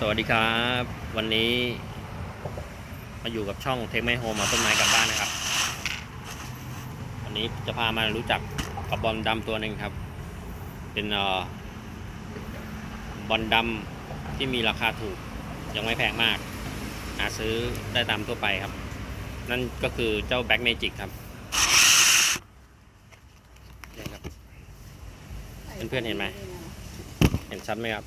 สวัสดีครับ วันนี้มาอยู่กับช่องเทคไมโฮมาต้นไม้กลับบ้านนะครับ วันนี้จะพามารู้จักกับบอลดำตัวหนึ่งครับ เป็นออบอลดำที่มีราคาถูก ยังไม่แพงมาก หาซื้อได้ตามทั่วไปครับ นั่นก็คือเจ้าแบ็กเมจิกครับนี่ครับเพื่อนๆเห็นไหม เห็นชัดไหมครับ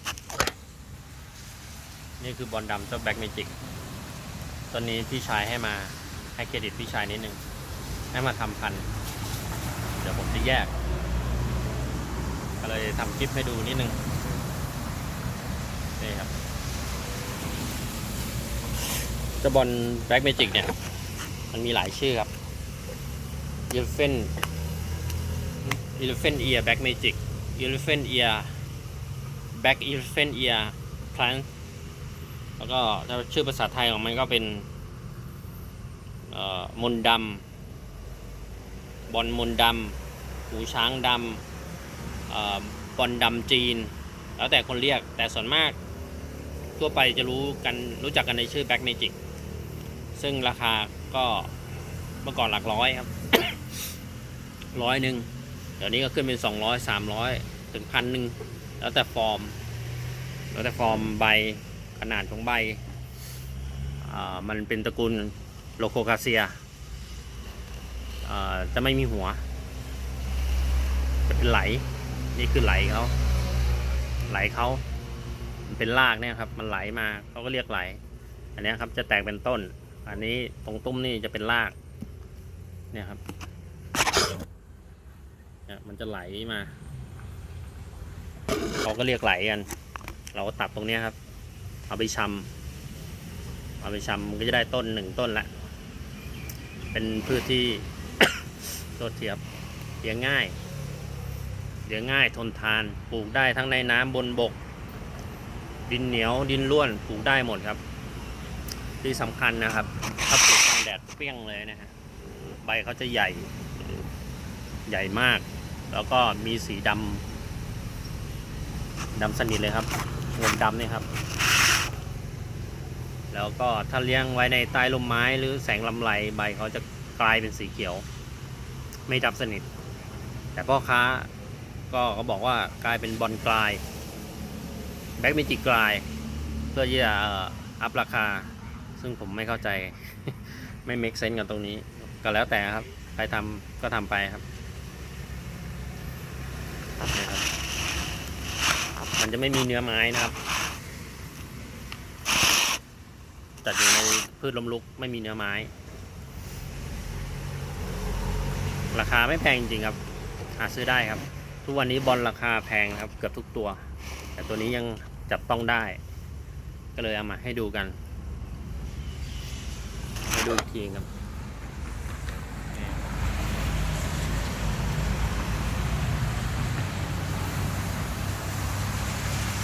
นี่คือบอลดำเจ้าแบ็กเมจิกตอนนี้พี่ชายให้มาให้เครดิตพี่ชายนิดนึง ให้มาทำพัน เดี๋ยวผมจะแยก ก็เลยทำคลิปให้ดูนิดนึง นี่ครับ เจ้าบอลแบ็กเมจิกเนี่ย มันมีหลายชื่อครับเ e ลเฟนเ e ลเฟนเอียแบ็กเมจิกเ e ลเฟนเอียแบ็กเ e ลเฟนเอียพลัน แล้วก็ถ้าชื่อภาษาไทยของมันก็เป็นมนดำบอลมนดำหูช้างดำออบอลดำจีน แล้วแต่คนเรียกแต่ส่วนมากทั่วไปจะรู้กันรู้จักกันในชื่อแบ็กเมจิกซึ่งราคาก็เมื่อก่อนหลักร้อยครับร้อยหนึ่งเดี๋ยวนี้ก็ขึ้นเป็น200 300ถึงพันหนึ่งแล้วแต่ฟอร์ม แล้วแต่ฟอร์มใบ ขนาดของใบ มันเป็นตระกูลโลโคคาเซีย จะไม่มีหัว จะเป็นไหล นี่คือไหลเขา ไหลเขา มันเป็นรากเนี่ยครับ มันไหลมาเขาก็เรียกไหล อันนี้ครับจะแตกเป็นต้น อันนี้ตรงตุ้มนี่จะเป็นราก เนี่ยครับเนี่ยมันจะไหลมา เขาก็เรียกไหลกัน เราก็ตัดตรงนี้ครับ เอาไปชำเอาไปชำมันก็จะได้ต้นหนึ่งต้นละ เป็นพืชที่โทษเทียบเลี้ยงง่ายเลี้ยงง่ายทนทานปลูกได้ทั้งในน้ำบนบก ดินเหนียวดินร่วนปลูกได้หมดครับ ที่สำคัญนะครับ ถ้าปลูกกลางแดดเปรี้ยงเลยนะฮะใบเขาจะใหญ่ใหญ่มาก แล้วก็มีสีดำดำสนิทเลยครับเงินดำนี่ครับ แล้วก็ถ้าเลี้ยงไว้ในใต้ร่มไม้หรือแสงลำไรใบเขาจะกลายเป็นสีเขียว ไม่ดำสนิท แต่พ่อค้าก็เขาบอกว่ากลายเป็นบอลกลายแบ็กเมจิกกลาย เพื่อที่จะอัพราคา ซึ่งผมไม่เข้าใจ ไม่เมคเซนกันตรงนี้ ก็แล้วแต่ครับ ใครทำก็ทำไปครับ มันจะไม่มีเนื้อไม้นะครับ จัดอยู่ในพืชล้มลุกไม่มีเนื้อไม้ ราคาไม่แพงจริงๆครับ หาซื้อได้ครับ ทุกวันนี้บอลราคาแพงครับ เกือบทุกตัว แต่ตัวนี้ยังจับต้องได้ ก็เลยเอามาให้ดูกันให้ดูอีกทีครับ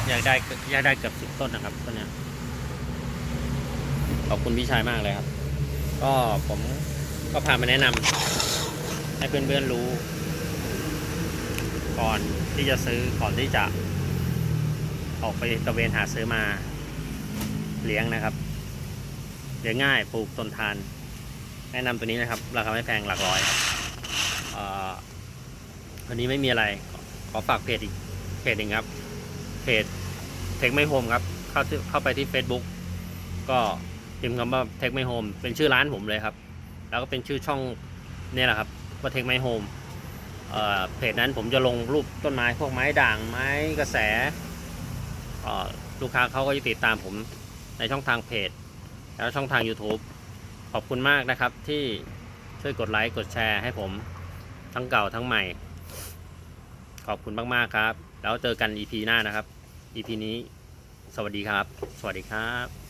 อยากได้อยากได้เกือบสิบต้นนะครับต้นเนี้ย ขอบคุณพี่ชายมากเลยครับ ก็ผมก็พามาแนะนำให้เพื่อนๆรู้ ก่อนที่จะซื้อก่อนที่จะ ออกไปตะเวนหาซื้อมาเลี้ยงนะครับเลี้ยงง่ายปลูกต้นทาน แนะนำตัวนี้นะครับ ราคาไม่แพงหลักร้อยครับอันนี้ไม่มีอะไร ขอฝากเพจอีกเพจหนึ่งครับ เพจเทคไม่โฮมครับ เข้าเข้าไปที่ Facebook ก็ พิมพ์คำว่าเทคไม่โฮมเป็นชื่อร้านผมเลยครับ แล้วก็เป็นชื่อช่องเนี่ยแหละครับว่าเทคไม่โฮมเพจนั้นผมจะลงรูปต้นไม้พวกไม้ด่างไม้กระแสลูกค้าเขาก็จะติดตามผมในช่องทางเพจ แล้วช่องทาง YouTube ขอบคุณมากนะครับที่ช่วยกดไลค์กดแชร์ให้ผมทั้งเก่าทั้งใหม่ ขอบคุณมากๆครับ แล้วเจอกัน EP หน้านะครับ EP นี้ สวัสดีครับ สวัสดีครับ